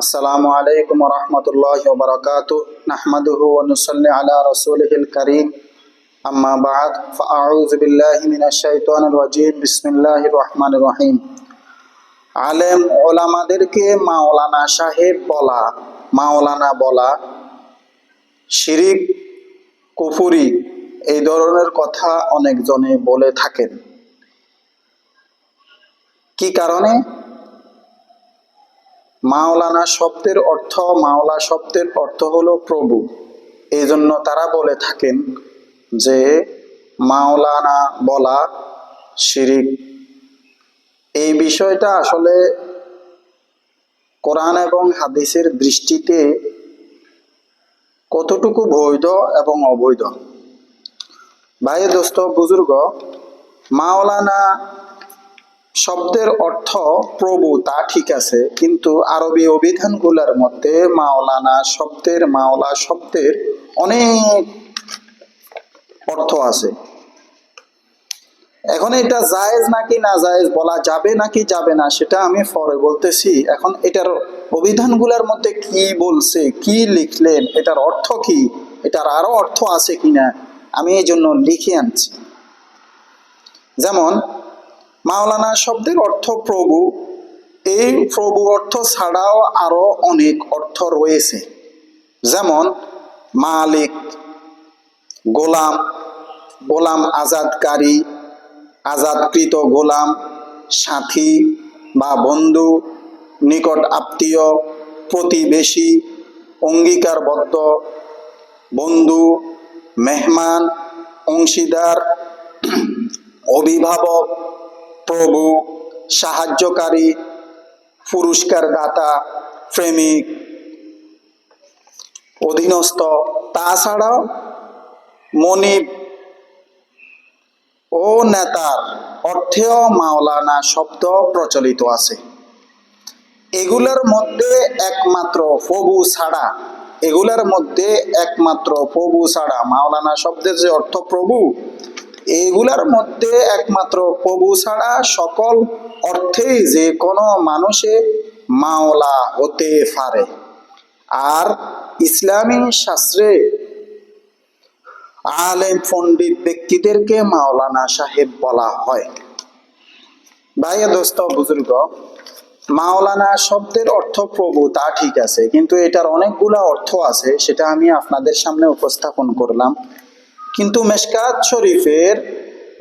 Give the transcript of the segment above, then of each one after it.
আসসালামু আলাইকুম রহমতুল্লাহ বরকাত নাহমাদুহু অনুসল্লি রসুলহিল করিম। আম্মা বাদ বিসমিল্লাহ রহমান রহিম। আলেম ওলামাদেরকে মাওলানা সাহেব বলা, মাওলানা বলা শিরিক, কুফুরি এই ধরনের কথা অনেকজনে বলে থাকেন। কি কারণে? মাওলানা শব্দের অর্থ, মাওলা শব্দের অর্থ হলো প্রভু। এই জন্য তারা বলে থাকেন যে, মাওলানা বলা শিরিক। এই বিষয়টা আসলে কোরআন এবং হাদিসের দৃষ্টিতে কতটুকু বৈধ এবং অবৈধ? ভাই দোস্ত, বুজুর্গ, মাওলানা শব্দের অর্থ প্রভু তা ঠিক আছে, কিন্তু আরবি অভিধানগুলোর মধ্যে মাওলানা শব্দের মাওলা শব্দের অনেক অর্থ আছে। এখন এটা জায়েজ নাকি না জায়েজ, বলা যাবে নাকি যাবে না, সেটা আমি পরে বলতেছি। এখন এটার অভিধানগুলোর মধ্যে কি বলছে, কি লিখলেন, এটার অর্থ কি, এটার আরও অর্থ আছে কিনা, আমি এই জন্য লিখে আনছি। যেমন মাওলানা শব্দের অর্থ প্রভু। এই প্রভু অর্থ ছাড়াও আরও অনেক অর্থ রয়েছে। যেমন, মালিক, গোলাম গোলাম আজাদকারী, আজাদকৃত গোলাম, সাথী বা বন্ধু, নিকট আত্মীয়, প্রতিবেশী, অঙ্গীকারবদ্ধ, বন্ধু, মেহমান, অংশীদার, অভিভাবক প্রভু সাহায্যকারী পুরস্কার দাতা প্রেমিক, অধীনস্থ। তাছাড়াও মনিব ও নেতার অর্থেও মাওলানা শব্দ প্রচলিত আছে। এগুলোর মধ্যে একমাত্র প্রভু ছাড়া, এগুলোর মধ্যে একমাত্র প্রভু ছাড়া মাওলানা শব্দের যে অর্থ প্রভু এগুলার মধ্যে একমাত্র প্রভু ছাড়া সকল অর্থেই যে কোনো মানুষে মাওলা হতে পারে। আর ইসলামী শাস্ত্রে আলেম পণ্ডিত ব্যক্তিদেরকে মাওলানা সাহেব বলা হয়। ভাইয়া দোস্ত, বুজুর্গ, মাওলানা শব্দের অর্থ প্রভু তা ঠিক আছে, কিন্তু এটার অনেকগুলা অর্থ আছে, সেটা আমি আপনাদের সামনে উপস্থাপন করলাম। কিন্তু মেশকাত শরীফের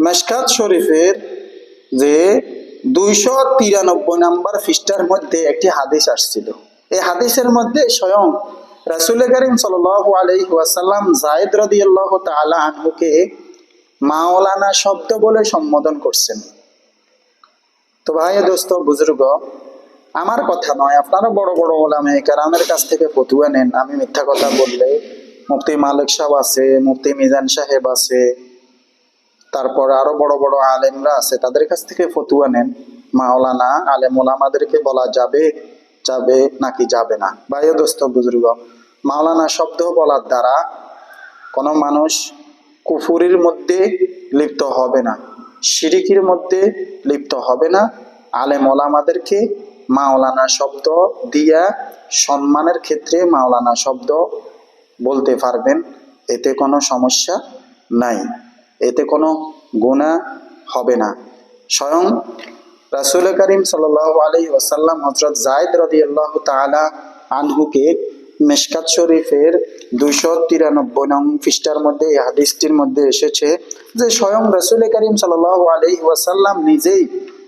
মেশকাত শরীফের যে দুইশো তিরানব্বই নাম্বার ফিস্টার মধ্যে একটি হাদিস আসছিল। এই হাদিসের মধ্যে স্বয়ং রাসুল করিম সাল আলহি ওয়াসাল্লাম জায়দ রদি আল্লাহ তালা মাওলানা শব্দ বলে সম্বোধন করছেন। তো ভাই, দোস্ত, বুজুর্গ, আমার কথা নয়, আপনারা বড় বড় ওলামে কারামের কাছ থেকে ফতুয়া নেন, আমি মিথ্যা কথা বললে মুফতি মালিক সাহেব আছে মুফতি মিজান সাহেব আছে, তারপর আরও বড় বড় আলেমরা আছে, তাদের কাছ থেকে ফতুয়া নেন। মাওলানা আলেম ওলামাদেরকে বলা যাবে যাবে নাকি যাবে না। ভাই দোস্ত, বুজুর্গ, মাওলানা শব্দ বলার দ্বারা কোনো মানুষ কুফুরির মধ্যে লিপ্ত হবে না সিরিকির মধ্যে লিপ্ত হবে না। আলেম ওলামাদেরকে মাওলানা শব্দ দিয়া সম্মানের ক্ষেত্রে মাওলানা শব্দ বলতে পারবেন, এতে কোনো সমস্যা নাই। এতে কোনো গুণা হবে না। স্বয়ং রাসুল করিম সাল আলী ওসাল্লাম হজরত জায়দ রদি আল্লাহ তালা আনহুকে মেশকাত শরীফের দুইশো তিরানব্বই নং পৃষ্ঠার মধ্যে, এই হাদিসটির মধ্যে এসেছে যে স্বয়ং রসুল করিম সাল আলী ওয়াসাল্লাম নিজেই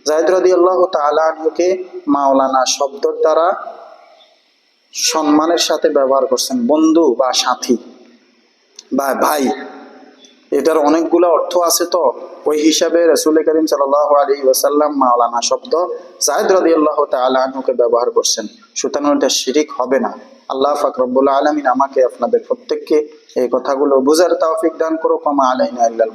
জায়দ রদি আল্লাহ তালা আনহুকে মাওলানা শব্দর দ্বারা সম্মানের সাথে ব্যবহার করছেন বন্ধু বা সাথী বা ভাই। এটার অনেকগুলো অর্থ আছে তো। ওই হিসাবে রসুল করিম সাল আলী ওসাল্লাম মাওলানা শব্দ জায়দ রদি আল্লাহ তালুকে ব্যবহার করছেন। সুতরাং এটা শিরিক হবে না। আল্লাহ ফাকরবুল্লা আলমিন আমাকে আপনাদের প্রত্যেককে এই কথাগুলো বুঝার তাওফিক দান করো কমা আলাইনা আল্লাহ